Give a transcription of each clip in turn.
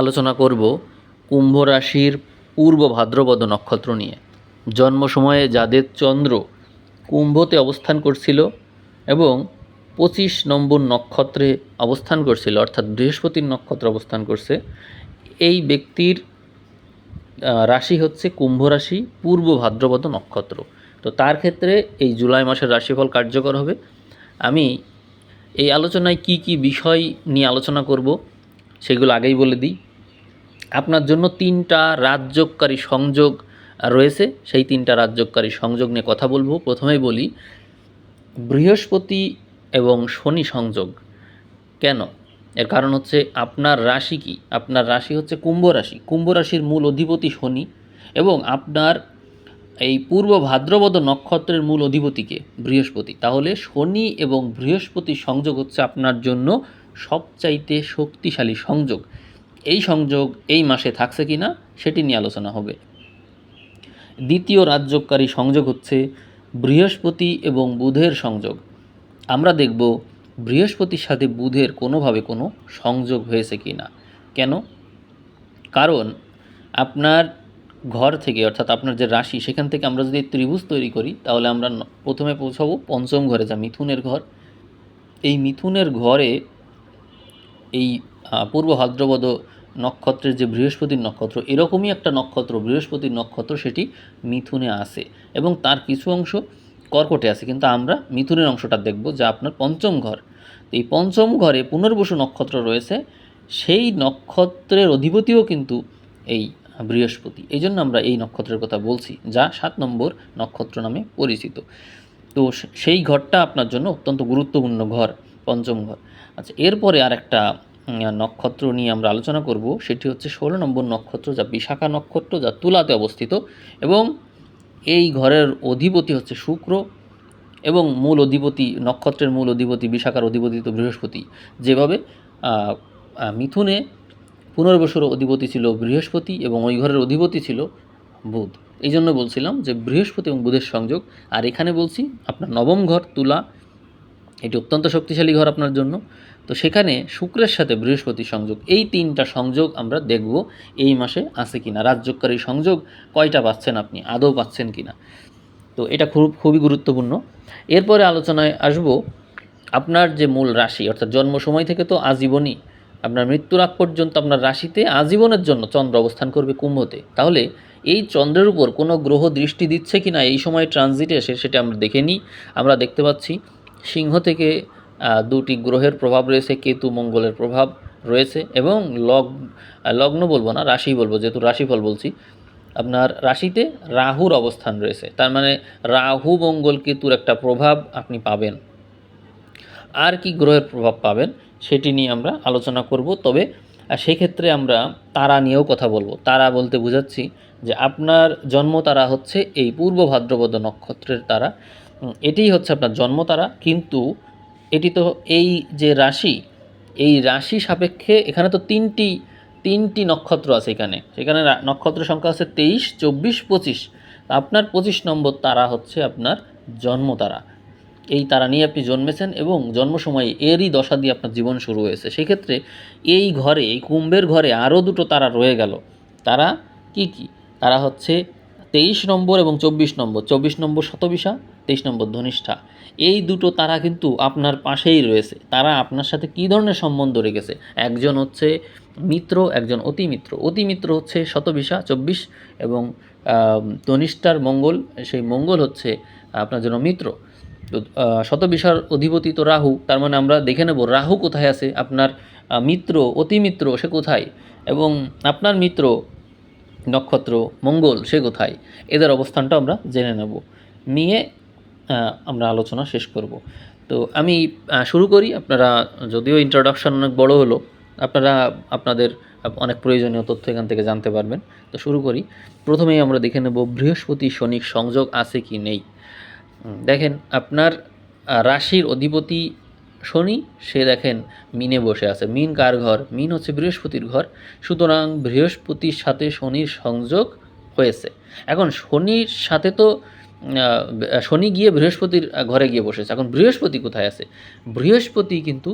আলোচনা করব কুম্ভ রাশির পূর্ব ভাদ্রপদ নক্ষত্র নিয়ে। জন্ম সময়ে যাদের চন্দ্র কুম্ভতে অবস্থান করছিল এবং পঁচিশ নম্বর নক্ষত্রে অবস্থান করছিল, অর্থাৎ বৃহস্পতির নক্ষত্র অবস্থান করছে, এই ব্যক্তির রাশি হচ্ছে কুম্ভ রাশি পূর্ব ভাদ্রপদ নক্ষত্র। তো তার ক্ষেত্রে এই জুলাই মাসের রাশিফল কার্যকর হবে। আমি এই আলোচনায় কি কি বিষয় নিয়ে আলোচনা করব সেগুলো আগেই বলে দিই। আপনার জন্য তিনটা রাজযোগকারী সংযোগ রয়েছে। সেই তিনটা রাজযোগকারী সংযোগ নিয়ে কথা বলব। প্রথমেই বলি, বৃহস্পতি এবং শনি সংযোগ। কেন? এর কারণ হচ্ছে আপনার রাশি কি? আপনার রাশি হচ্ছে কুম্ভ রাশি। কুম্ভ রাশির মূল অধিপতি শনি এবং আপনার এই পূর্ব ভাদ্রপদ নক্ষত্রের মূল অধিপতিকে বৃহস্পতি। তাহলে শনি এবং বৃহস্পতি সংযোগ হচ্ছে আপনার জন্য সবচাইতে শক্তিশালী সংযোগ। এই সংযোগ এই মাসে থাকছে কি না, সেটি নিয়ে আলোচনা হবে। দ্বিতীয় রাজ্যকারী সংযোগ হচ্ছে বৃহস্পতি এবং বুধের সংযোগ। আমরা দেখব বৃহস্পতির সাথে বুধের কোনোভাবে কোনো সংযোগ হয়েছে কি না। কেন? কারণ আপনার ঘর থেকে, অর্থাৎ আপনার যে রাশি, সেখান থেকে আমরা যদি ত্রিভুজ তৈরি করি, তাহলে আমরা প্রথমে পৌঁছাবো পঞ্চম ঘরে যা মিথুনের ঘর। এই মিথুনের ঘরে এই পূর্ব ভাদ্রপদ নক্ষত্রের যে বৃহস্পতির নক্ষত্র, এরকমই একটা নক্ষত্র, বৃহস্পতির নক্ষত্র সেটি মিথুনে আসে এবং তার কিছু অংশ কর্কটে আছে। কিন্তু আমরা মিথুনের অংশটা দেখব, যা আপনার পঞ্চম ঘর। এই পঞ্চম ঘরে পুনর্বসু নক্ষত্র রয়েছে, সেই নক্ষত্রের অধিপতিও কিন্তু এই বৃহস্পতি। এই জন্য আমরা এই নক্ষত্রের কথা বলছি, যা সাত নম্বর নক্ষত্র নামে পরিচিত। তো সেই ঘরটা আপনার জন্য অত্যন্ত গুরুত্বপূর্ণ ঘর, পঞ্চম ঘর। আচ্ছা এরপরে আর একটা নক্ষত্র নিয়ে আমরা আলোচনা করব, সেটি হচ্ছে ষোলো নম্বর নক্ষত্র যা বিশাখা নক্ষত্র যা তুলাতে অবস্থিত এবং এই ঘরের অধিপতি হচ্ছে শুক্র এবং মূল অধিপতি, নক্ষত্রের মূল অধিপতি বিশাখার অধিপতি তো বৃহস্পতি। যেভাবে মিথুনে পুনর্বসুর অধিপতি ছিল বৃহস্পতি এবং ওই ঘরের অধিপতি ছিল বুধ। এই জন্য বলছিলাম যে বৃহস্পতি এবং বুধের সংযোগ। আর এখানে বলছি, আপনার নবম ঘর তুলা এটি অত্যন্ত শক্তিশালী ঘর আপনার জন্য। তো সেখানে শুক্রের সাথে বৃহস্পতি সংযোগ, এই তিনটা সংযোগ আমরা দেখব এই মাসে আছে কিনা। রাজ্যকারী সংযোগ কয়টা পাচ্ছেন আপনি, আদৌ পাচ্ছেন কিনা? তো এটা খুব, খুবই গুরুত্বপূর্ণ। এরপরে আলোচনায় আসব আপনার যে মূল রাশি, অর্থাৎ জন্ম সময় থেকে তো আজীবনই, আপনার মৃত্যুর আগ পর্যন্ত আপনার রাশিতে আজীবনের জন্য চন্দ্র অবস্থান করবে কুম্ভতে। তাহলে এই চন্দ্রের উপর কোনো গ্রহ দৃষ্টি দিচ্ছে কি না এই সময় ট্রানজিটে এসে সেটা আমরা দেখে নিই। আমরা দেখতে পাচ্ছি সিংহ থেকে দুটি গ্রহের প্রভাব রয়েছে, কেতু মঙ্গলের প্রভাব রয়েছে এবং লগ লগ্ন বলব না, রাশি বলব, যেহেতু রাশিফল বলছি। আপনার রাশিতে রাহুর অবস্থান রয়েছে, তার মানে রাহু, মঙ্গল, কেতুর একটা প্রভাব আপনি পাবেন। আর কি গ্রহের প্রভাব পাবেন, সেটি নিয়ে আমরা আলোচনা করব, তবে সেক্ষেত্রে আমরা তারা নিয়েও কথা বলব। তারা বলতে বোঝাচ্ছি যে আপনার জন্ম তারা হচ্ছে এই পূর্ব ভাদ্রপদ নক্ষত্রের তারা। এটিই হচ্ছে আপনার জন্মতারা, কিন্তু এটি তো এই যে রাশি, এই রাশি সাপেক্ষে এখানে তো তিনটি তিনটি নক্ষত্র আছে এখানে। সেখানে নক্ষত্র সংখ্যা হচ্ছে তেইশ, চব্বিশ, পঁচিশ। আপনার পঁচিশ নম্বর তারা হচ্ছে আপনার জন্ম তারা এই তারা নিয়ে আপনি জন্মেছেন এবং জন্ম সময়ে এরই দশা দিয়ে আপনার জীবন শুরু হয়েছে। সেক্ষেত্রে এই ঘরে, এই কুম্ভের ঘরে আরও দুটো তারা রয়ে গেল। তারা কি কি? তারা হচ্ছে তেইশ নম্বর এবং চব্বিশ নম্বর চব্বিশ নম্বর শতবিশা, তেইশ নম্বর ধনিষ্ঠা। এই দুটো তারা কিন্তু আপনার পাশেই রয়েছে। তারা আপনার সাথে কী ধরনের সম্বন্ধ রেখেছে? একজন হচ্ছে মিত্র, একজন অতি মিত্র অতি মিত্র হচ্ছে শতবিশা, চব্বিশ এবং ধনিষ্ঠার মঙ্গল। সেই মঙ্গল হচ্ছে আপনার জন্য মিত্র। তো শতবিশার অধিপতি তো রাহু। তার মানে আমরা দেখে নেব রাহু কোথায় আছে, আপনার মিত্র অতি মিত্র সে কোথায়? এবং আপনার মিত্র নক্ষত্র, মঙ্গল, সে কোথায়? এদের অবস্থানটা আমরা জেনে নেব। নিয়ে আমরা আলোচনা শেষ করব। তো আমি শুরু করি। আপনারা, যদিও ইন্ট্রোডাকশন অনেক বড় হলো, আপনারা, আপনাদের অনেক প্রয়োজনীয় তথ্য এখান থেকে জানতে পারবেন। তো শুরু করি। প্রথমেই আমরা দেখে নেব, বৃহস্পতি শনির সংযোগ আছে কি নেই? দেখেন, আপনার রাশির অধিপতি শনি, সে দেখেন মিনে বসে আছে। মিন কার ঘর? মিন হচ্ছে বৃহস্পতির ঘর। সুতরাং বৃহস্পতির সাথে শনির সংযোগ হয়েছে। এখন শনির সাথে তো শনি গিয়ে বৃহস্পতির ঘরে গিয়ে বসেছে। এখন বৃহস্পতি কোথায় আছে? বৃহস্পতি কিন্তু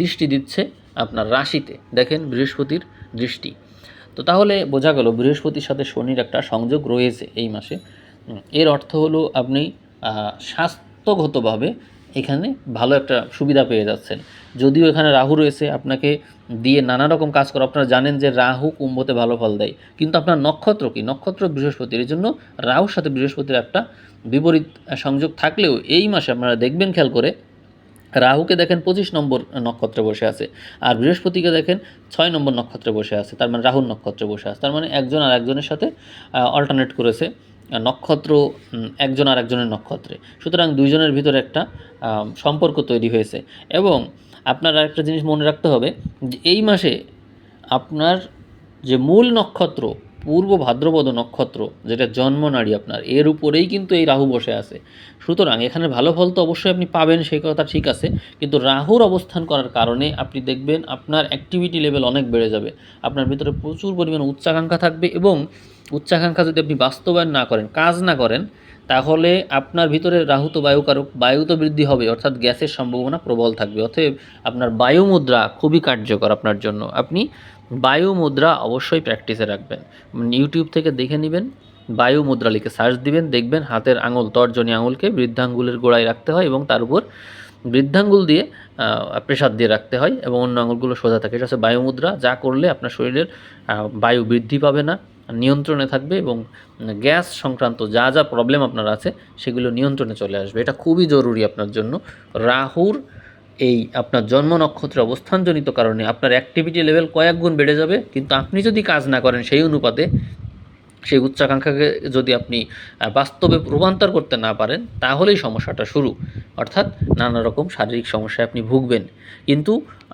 দৃষ্টি দিচ্ছে আপনার রাশিতে। দেখেন বৃহস্পতির দৃষ্টি। তো তাহলে বোঝা গেল বৃহস্পতির সাথে শনির একটা সংযোগ রয়েছে এই মাসে। এর অর্থ হলো আপনি স্বাস্থ্যগতভাবে এখানে ভালো একটা সুবিধা পেয়ে যাচ্ছেন। যদিও এখানে রাহু রয়েছে, আপনাকে দিয়ে নানা রকম কাজ করে। আপনারা জানেন যে রাহু কুম্ভতে ভালো ফল দেয়। কিন্তু আপনার নক্ষত্র কি? নক্ষত্র বৃহস্পতির এই জন্য রাহুর সাথে বৃহস্পতির একটা বিপরীত সংযোগ থাকলেও এই মাসে আপনারা দেখবেন, খেয়াল করে, রাহুকে দেখেন পঁচিশ নম্বর নক্ষত্রে বসে আছে আর বৃহস্পতিকে দেখেন ছয় নম্বর নক্ষত্রে বসে আছে। তার মানে রাহুর নক্ষত্রে বসে আছে। তার মানে একজন আর একজনের সাথে অল্টারনেট করেছে। নক্ষত্র একজন আর একজনের নক্ষত্রে। সুতরাং দুইজনের ভিতরে একটা সম্পর্ক তৈরি হয়েছে। এবং আপনার আরেকটা জিনিস মনে রাখতে হবে যে, এই মাসে আপনার যে মূল নক্ষত্র পূর্ব ভাদ্রপদ নক্ষত্র, যেটা জন্ম নাড়ি আপনার, এর উপরেই কিন্তু এই রাহু বসে আছে। সুতরাং এখানে ভালো ফল তো অবশ্যই আপনি পাবেন, সেই কথা ঠিক আছে। কিন্তু রাহুর অবস্থান করার কারণে আপনি দেখবেন আপনার অ্যাক্টিভিটি লেভেল অনেক বেড়ে যাবে। আপনার ভিতরে প্রচুর পরিমাণে উচ্চাকাঙ্ক্ষা থাকবে এবং উচ্চাকাঙ্ক্ষা যদি আপনি বাস্তবায়ন না করেন, কাজ না করেন, তাহলে আপনার ভিতরে রাহু তো বায়ুকারক বায়ু তো বৃদ্ধি হবে, অর্থাৎ গ্যাসের সম্ভাবনা প্রবল থাকবে। অতএব আপনার বায়ু মুদ্রা খুবই কার্যকর আপনার জন্য। আপনি বায়ু মুদ্রা অবশ্যই প্র্যাকটিসে রাখবেন। ইউটিউব থেকে দেখে নেবেন বায়ু মুদ্রা লিখে সার্চ দিবেন, দেখবেন হাতের আঙুল, তর্জনী আঙুলকে বৃদ্ধাঙ্গুলের গোড়ায় রাখতে হয় এবং তার উপর বৃদ্ধাঙ্গুল দিয়ে প্রেসার দিয়ে রাখতে হয় এবং অন্য আঙুলগুলো সোজা থাকে। এটা হচ্ছে বায়ু মুদ্রা যা করলে আপনার শরীরের বায়ু বৃদ্ধি পাবে না, নিয়ন্ত্রণে থাকবে এবং গ্যাস সংক্রান্ত যা যা প্রবলেম আপনার আছে, সেগুলো নিয়ন্ত্রণে চলে আসবে। এটা খুবই জরুরি আপনার জন্য। রাহুর এই আপনার জন্ম নক্ষত্রে অবস্থানজনিত কারণে আপনার অ্যাক্টিভিটি লেভেল কয়েক গুণ বেড়ে যাবে, কিন্তু আপনি যদি কাজ না করেন সেই অনুপাতে সেই উচ্চাকাঙ্ক্ষাকে যদি আপনি বাস্তবে রূপান্তর করতে না পারেন, তাহলেই সমস্যাটা শুরু। অর্থাৎ নানা রকম শারীরিক সমস্যায় আপনি ভুগবেন। কিন্তু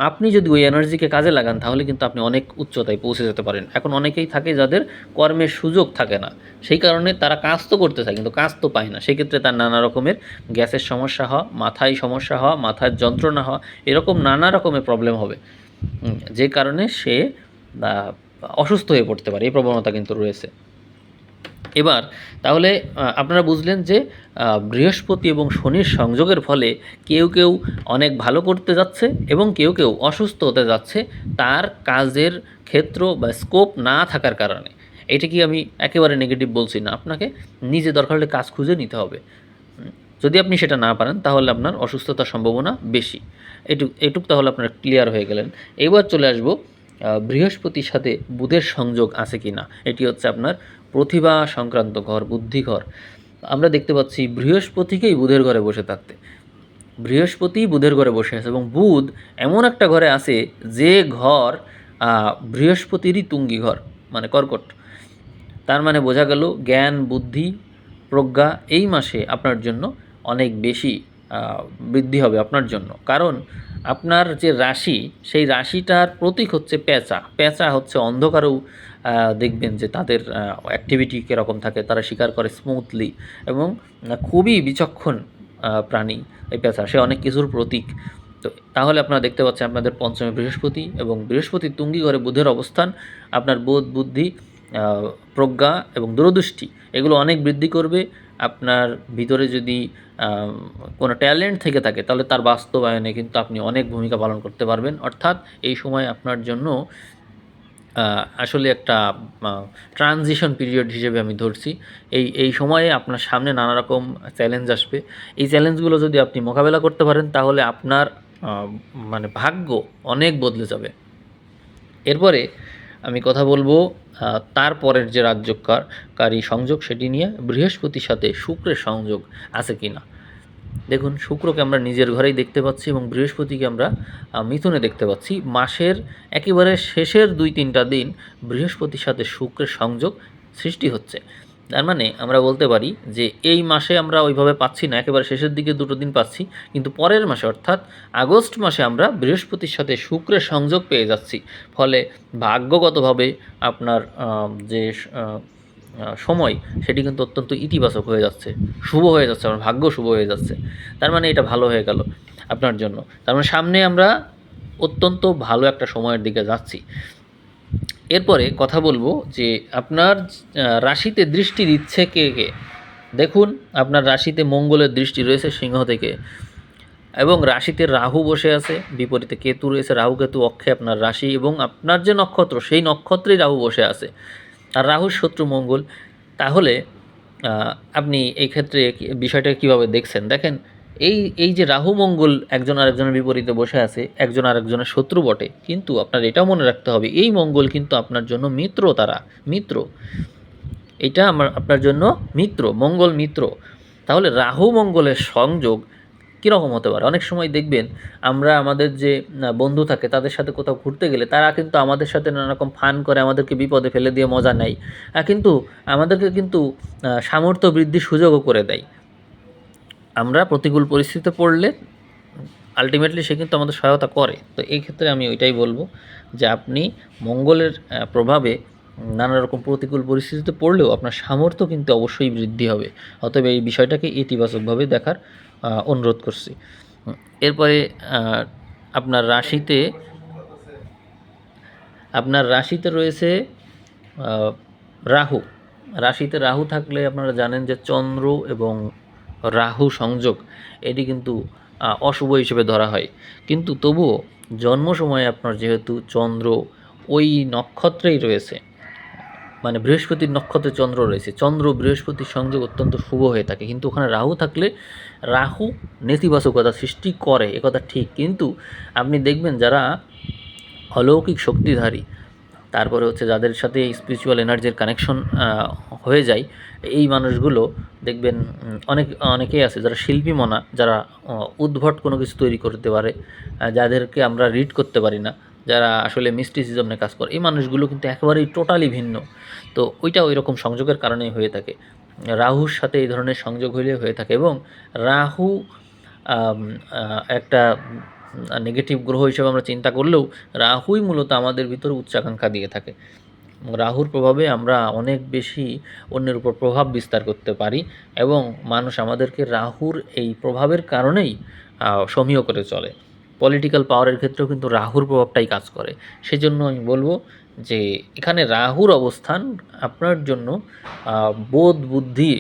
আপনি যদি ওই এনার্জিকে কাজে লাগান, তাহলে কিন্তু আপনি অনেক উচ্চতায় পৌঁছে যেতে পারেন। এখন অনেকেই থাকে যাদের কর্মের সুযোগ থাকে না। সেই কারণে তারা কাজ তো করতে চায়, কিন্তু কাজ তো পায় না। সেক্ষেত্রে তার নানা রকমের গ্যাসের সমস্যা হওয়া, মাথায় সমস্যা হওয়া, মাথার যন্ত্রণা হওয়া, এরকম নানা রকমের প্রবলেম হবে। যে কারণে সে অসুস্থ হয়ে পড়তে পারে। এই প্রবণতা কিন্তু রয়েছে। এবার তাহলে আপনারা বুঝলেন যে বৃহস্পতি এবং শনির সংযোগের ফলে কেউ কেউ অনেক ভালো করতে যাচ্ছে এবং কেউ কেউ অসুস্থ হতে যাচ্ছে তার কাজের ক্ষেত্র বা স্কোপ না থাকার কারণে। এটা কি আমি একেবারে নেগেটিভ বলছি না? আপনাকে নিজে দরকার হলে কাজ খুঁজে নিতে হবে। যদি আপনি সেটা না পারেন, তাহলে আপনার অসুস্থতার সম্ভাবনা বেশি। এটুক এটুক তাহলে আপনার ক্লিয়ার হয়ে গেলেন। এবার চলে আসব বৃহস্পতির সাথে বুধের সংযোগ আছে কি না এটি হচ্ছে আপনার প্রতিভা সংক্রান্ত ঘর, বুদ্ধি ঘর। আমরা দেখতে পাচ্ছি বৃহস্পতিকেই বুধের ঘরে বসে থাকতে। বৃহস্পতি বুধের ঘরে বসে আছে এবং বুধ এমন একটা ঘরে আছে যে ঘর বৃহস্পতিরই তুঙ্গি ঘর মানে কর্কট। তার মানে বোঝা গেল জ্ঞান, বুদ্ধি, প্রজ্ঞা এই মাসে আপনার জন্য অনেক বেশি বৃদ্ধি হবে আপনার জন্য। কারণ আপনার যে রাশি, সেই রাশিটার প্রতীক হচ্ছে পেঁচা। পেঁচা হচ্ছে অন্ধকারেও দেখবেন যে তাদের অ্যাক্টিভিটি কীরকম থাকে, তারা শিকার করে স্মুথলি এবং খুবই বিচক্ষণ প্রাণী এই পেঁচা, সে অনেক কিছুর প্রতীক। তো তাহলে আপনারা দেখতে পাচ্ছেন আপনাদের পঞ্চমে বৃহস্পতি এবং বৃহস্পতি তুঙ্গি ঘরে বুধের অবস্থান, আপনার বোধ, বুদ্ধি প্রজ্ঞা এবং দূরদৃষ্টি, এগুলো অনেক বৃদ্ধি করবে। আপনার ভিতরে যদি কোনো ট্যালেন্ট থেকে থাকে, তাহলে তার বাস্তবায়নে কিন্তু আপনি অনেক ভূমিকা পালন করতে পারবেন। অর্থাৎ এই সময় আপনার জন্য আসলে একটা ট্রানজিশন পিরিয়ড হিসেবে আমি ধরছি। এই এই সময়ে আপনার সামনে নানা রকম চ্যালেঞ্জ আসবে। এই চ্যালেঞ্জগুলো যদি আপনি মোকাবেলা করতে পারেন, তাহলে আপনার মানে ভাগ্য অনেক বদলে যাবে। এরপরে আমি কথা বলব তারপরের যে রাজ্যকারী সংযোগ সেটি নিয়ে বৃহস্পতির সাথে শুক্রের সংযোগ আছে কি না দেখুন, শুক্রকে আমরা নিজের ঘরেই দেখতে পাচ্ছি এবং বৃহস্পতিকে আমরা মিথুনে দেখতে পাচ্ছি। মাসের একেবারে শেষের দুই তিনটা দিন বৃহস্পতির সাথে শুক্রের সংযোগ সৃষ্টি হচ্ছে। তার মানে আমরা বলতে পারি যে এই মাসে আমরা ওইভাবে পাচ্ছি না, একেবারে শেষের দিকে দুটো দিন পাচ্ছি, কিন্তু পরের মাসে অর্থাৎ আগস্ট মাসে আমরা বৃহস্পতির সাথে শুক্রের সংযোগ পেয়ে যাচ্ছি। ফলে ভাগ্যগতভাবে আপনার যে সময়, সেটি কিন্তু অত্যন্ত ইতিবাচক হয়ে যাচ্ছে। শুভ হয়ে যাচ্ছে, আমার ভাগ্য শুভ হয়ে যাচ্ছে। তার মানে এটা ভালো হয়ে গেল আপনার জন্য। তার মানে সামনে আমরা অত্যন্ত ভালো একটা সময়ের দিকে যাচ্ছি। এরপরে কথা বলব যে আপনার রাশিতে দৃষ্টি দিচ্ছে কে কে? দেখুন, আপনার রাশিতে মঙ্গলের দৃষ্টি রয়েছে সিংহ থেকে। এবং রাশিতে রাহু বসে আছে, বিপরীতে কেতু রয়েছে। রাহু, কেতু, অক্ষে আপনার রাশি এবং আপনার যে নক্ষত্র, সেই নক্ষত্রেই রাহু বসে আছে। আর রাহু শত্রু মঙ্গল, তাহলে আপনি এই ক্ষেত্রে বিষয়টা কীভাবে দেখছেন? দেখেন, এই এই যে রাহু মঙ্গল একজন আরেকজনের বিপরীতে বসে আছে, একজন আরেকজনের শত্রু বটে, কিন্তু আপনার এটাও মনে রাখতে হবে, এই মঙ্গল কিন্তু আপনার জন্য মিত্র তারা, মিত্র। এটা আমার, আপনার জন্য মিত্র, মঙ্গল মিত্র। তাহলে রাহু মঙ্গলের সংযোগ কীরকম হতে পারে? অনেক সময় দেখবেন আমরা আমাদের যে বন্ধু থাকে তাদের সাথে কোথাও ঘুরতে গেলে তারা কিন্তু আমাদের সাথে নানা রকম ফান করে, আমাদেরকে বিপদে ফেলে দিয়ে মজা নেয়। কিন্তু আমাদেরকে কিন্তু সামর্থ্য বৃদ্ধির সুযোগও করে দেয়। আমরা প্রতিকূল পরিস্থিতিতে পড়লে আলটিমেটলি সে কিন্তু আমাদের সহায়তা করে। তো এই ক্ষেত্রে আমি ওইটাই বলব যে, আপনি মঙ্গলের প্রভাবে নানা রকম প্রতিকূল পরিস্থিতিতে পড়লেও আপনার সামর্থ্য কিন্তু অবশ্যই বৃদ্ধি হবে। অতএব এই বিষয়টাকে ইতিবাচকভাবে দেখার অনুরোধ করছি। এরপরে আপনার রাশিতে আপনার রাশিতে রয়েছে রাহু। রাশিতে রাহু থাকলে আপনারা জানেন যে চন্দ্র এবং রাহু সংযোগ, এটি কিন্তু অশুভ হিসেবে ধরা হয়। কিন্তু তবুও জন্ম সময়ে আপনার যেহেতু চন্দ্র ওই নক্ষত্রেই রয়েছে মানে বৃহস্পতির নক্ষত্রে চন্দ্র রয়েছে। চন্দ্র বৃহস্পতির সংযোগ অত্যন্ত শুভ হয়ে থাকে। কিন্তু ওখানে রাহু থাকলে রাহু নেতিবাচকতা সৃষ্টি করে একথা ঠিক। কিন্তু আপনি দেখবেন যারা অলৌকিক শক্তিধারী, তারপরে হচ্ছে যাদের সাথে স্পিরিচুয়াল এনার্জির কানেকশন হয়ে যায়, এই মানুষগুলো দেখবেন অনেক, অনেকেই আছে যারা শিল্পী মনা যারা উদ্ভট কোনো কিছু তৈরি করতে পারে যাদেরকে আমরা রিড করতে পারি না। যারা আসলে মিস্টিসিজম নিয়ে কাজ করে, এই মানুষগুলো কিন্তু একেবারেই টোটালি ভিন্ন। তো ওইটা ওই রকম সংযোগের কারণেই হয়ে থাকে। রাহুর সাথে এই ধরনের সংযোগ হইলে হয়ে থাকে এবং রাহু একটা নেগেটিভ গ্রহ হিসেবে আমরা চিন্তা করলেও রাহুই মূলত আমাদের ভিতরে উচ্চাকাঙ্ক্ষা দিয়ে থাকে। রাহুর প্রভাবে আমরা অনেক বেশি অন্যের উপর প্রভাব বিস্তার করতে পারি এবং মানুষ আমাদেরকে রাহুর এই প্রভাবের কারণেই সমীহ করে চলে। পলিটিক্যাল পাওয়ারের ক্ষেত্রেও কিন্তু রাহুর প্রভাবটাই কাজ করে। সেজন্য আমি বলব যে, এখানে রাহুর অবস্থান আপনার জন্য বোধ বুদ্ধি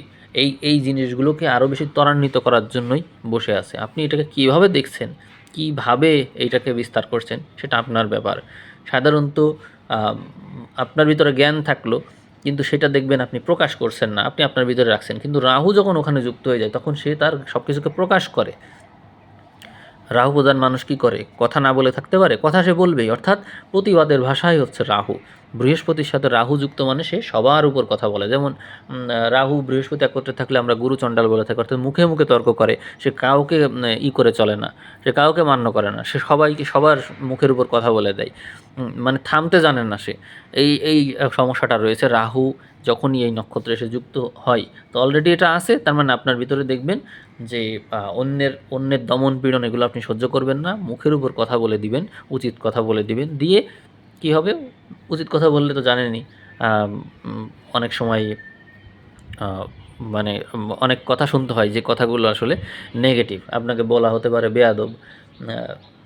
এই এই জিনিসগুলোকে আরও বেশি ত্বরান্বিত করার জন্যই বসে আছে। আপনি এটাকে কীভাবে দেখছেন? কীভাবে এইটাকে বিস্তার করছেন? সেটা আপনার ব্যাপার। সাধারণত আপনার ভিতরে জ্ঞান থাকল, কিন্তু সেটা দেখবেন আপনি প্রকাশ করছেন না, আপনি আপনার ভিতরে রাখছেন। কিন্তু রাহু যখন ওখানে যুক্ত হয়ে যায়, তখন সে তার সব কিছুকে প্রকাশ করে। রাহু প্রধান মানুষ কি করে? কথা না বলে থাকতে পারে? কথা সে বলবেই। অর্থাৎ প্রতিবাদের ভাষাই হচ্ছে রাহু। বৃহস্পতির সাথে রাহু যুক্ত মানে সে সবার উপর কথা বলে। যেমন রাহু বৃহস্পতি একত্রে থাকলে আমরা গুরু চণ্ডাল বলে থাকি, অর্থাৎ মুখে মুখে তর্ক করে। সে কাউকে ই করে চলে না। সে কাউকে মান্য করে না। সে সবাইকে, সবার মুখের উপর কথা বলে দেয়। মানে থামতে জানে না সে। এই এই সমস্যাটা রয়েছে। রাহু যখনই এই নক্ষত্রে এসে যুক্ত হয়, তো অলরেডি এটা আছে। তার মানে আপনার ভিতরে দেখবেন যে অন্যের অন্যের দমন পীড়ন এগুলো আপনি সহ্য করবেন না। মুখের উপর কথা বলে দিবেন উচিত কথা বলে দিবেন। দিয়ে কি হবে? উচিত কথা বললে তো উম, অনেক সময় মানে অনেক কথা শুনতে হয় যে কথাগুলো আসলে নেগেটিভ আপনাকে বলা হতে পারে বেয়াদব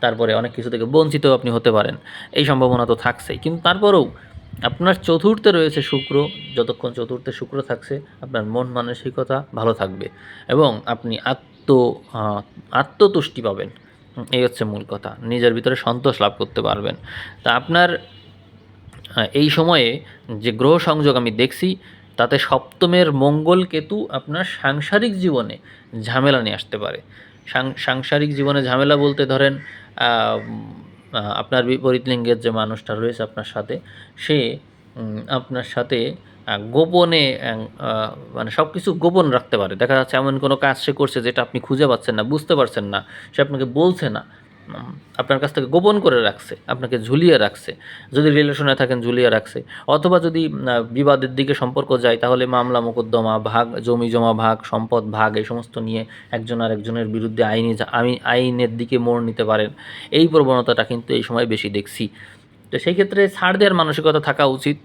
তারপরে অনেক কিছু থেকে বঞ্চিত আপনি হতে পারেন। এই সম্ভাবনা তো থাকছেই। কিন্তু তারপরেও আপনার চতুর্থে রয়েছে শুক্র, যতক্ষণ চতুর্থে শুক্র থাকছে, আপনার মন মানসিকতা ভালো থাকবে এবং আপনি আত্ম আত্মতুষ্টি পাবেন। এই হচ্ছে মূল কথা, নিজের ভিতরে সন্তোষ লাভ করতে পারবেন। তা আপনার এই সময়ে যে গ্রহ সংযোগ আমি দেখছি, তাতে সপ্তমের মঙ্গল কেতু আপনার সাংসারিক জীবনে ঝামেলা নিয়ে আসতে পারে। সাংসারিক জীবনে ঝামেলা বলতে ধরেন আপনার বিপরীত লিঙ্গের যে মানুষটা রয়েছে আপনার সাথে, সে আপনার সাথে গোপনে মানে সব কিছু গোপন রাখতে পারে। দেখা যাচ্ছে এমন কোনো কাজ সে করছে যেটা আপনি খুঁজে পাচ্ছেন না, বুঝতে পারছেন না, সে আপনাকে বলছে না। আপনার কাছ থেকে গোপন করে রাখছে, আপনাকে ঝুলিয়ে রাখছে। যদি রিলেশনে থাকেন, ঝুলিয়ে রাখছে। অথবা যদি বিবাদের দিকে সম্পর্ক যায়, তাহলে মামলা, মোকদ্দমা, ভাগ, জমি জমা ভাগ, সম্পদ ভাগ, এই সমস্ত নিয়ে একজন আর একজনের বিরুদ্ধে আইনি আমি, আইনের দিকে মোড় নিতে পারেন। এই প্রবণতাটা কিন্তু এই সময় বেশি দেখছি। তো সেই ক্ষেত্রে ছাড় দেওয়ার মানসিকতা থাকা উচিত।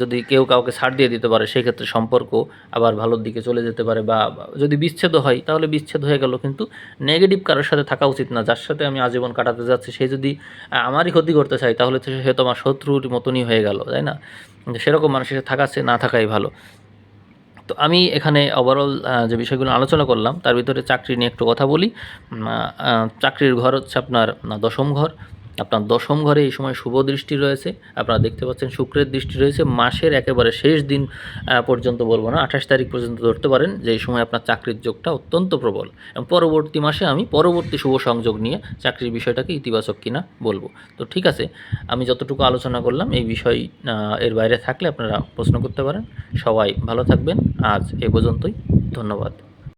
যদি কেউ কাউকে ছাড় দিয়ে দিতে পারে সেই ক্ষেত্রে সম্পর্ক আবার ভালোর দিকে চলে যেতে পারে বা যদি বিচ্ছেদ হয়, তাহলে বিচ্ছেদ হয়ে গেল। কিন্তু নেগেটিভ কারোর সাথে থাকা উচিত না, যার সাথে আমি আজীবন কাটাতে যাচ্ছি। সে যদি আমারই ক্ষতি করতে চায়, তাহলে সে তো আমার শত্রুর মতনই হয়ে গেল, তাই না? সেরকম মানুষের সাথে থাকা সে না থাকাই ভালো। তো আমি এখানে ওভারঅল যে বিষয়গুলো আলোচনা করলাম, তার ভিতরে চাকরি নিয়ে একটু কথা বলি। চাকরির ঘর হচ্ছে আপনার দশম ঘর। আপনার দশম ঘরে এই সময় শুভ দৃষ্টি রয়েছে। আপনারা দেখতে পাচ্ছেন শুক্রের দৃষ্টি রয়েছে। মাসের একেবারে শেষ দিন পর্যন্ত বলব না, আঠাশ তারিখ পর্যন্ত ধরতে পারেন, যে এই সময় আপনার চাকরির যোগটা অত্যন্ত প্রবল। এবং পরবর্তী মাসে আমি পরবর্তী শুভ সংযোগ নিয়ে চাকরির বিষয়টাকে ইতিবাচক কিনা বলব। তো ঠিক আছে, আমি যতটুকু আলোচনা করলাম, এই বিষয় এর বাইরে থাকলে আপনারা প্রশ্ন করতে পারেন। সবাই ভালো থাকবেন। আজ এ পর্যন্তই। ধন্যবাদ।